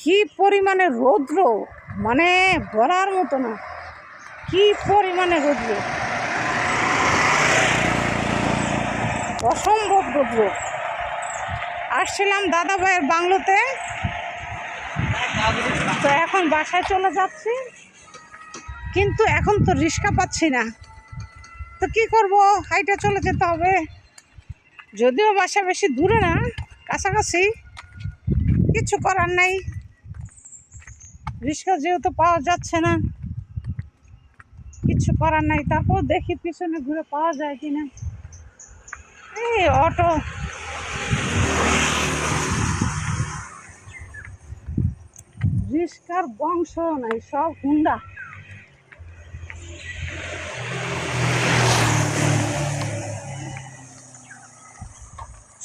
কি পরিমাণে রৌদ্র? মানে বলার মতো না। কি পরিমাণে রৌদ্র? অসম্ভব রৌদ্র। আসছিলাম দাদা ভাইয়ের বাংলোতে। তো এখন বাসায় চলে যাচ্ছি। কিন্তু এখন তো রিক্সা পাচ্ছি না। তো কি করব? হাইটে চলে যেতে হবে। যদিও বাসা বেশি দূরে না, কাছাকাছি। কিছু করার নেই। রিক্সা যেহেতু পাওয়া যাচ্ছে না, কিছু করার নাই, তারপর দেখি পিছনে ঘুরে পাওয়া যায় কিনা। এই অটো। রিক্সার বংশ নাই, সব হুন্ডা।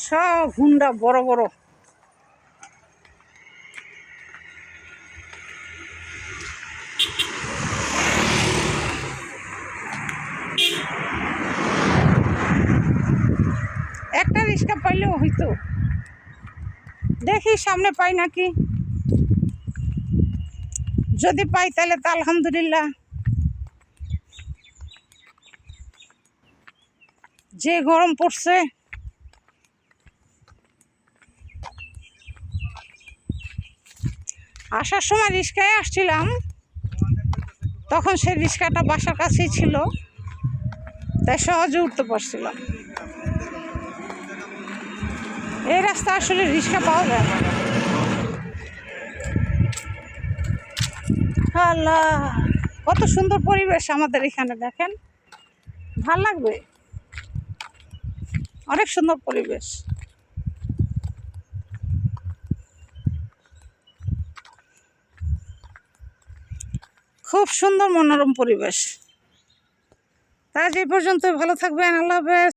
সব হুন্ডা, বড় বড়। একটা রিক্সা পাইলেও হইতো। দেখি সামনে পাই নাকি। যদি পাই তাহলে তো আলহামদুলিল্লাহ। যে গরম পড়ছে। আসার সময় রিক্সায় আসছিলাম। তখন সেই রিক্সাটা বাসার কাছেই ছিল। তাই সহজে উঠতে পারছিলাম। এই রাস্তা আসলে রিক্সা পাওয়া যায় না। আল্লাহ, কত সুন্দর পরিবেশ আমাদের এখানে, দেখেন। ভালো লাগবে? অনেক সুন্দর পরিবেশ। খুব সুন্দর মনোরম পরিবেশ। তাই যে পর্যন্ত ভালো থাকবেন, আল্লাহ হাফেজ।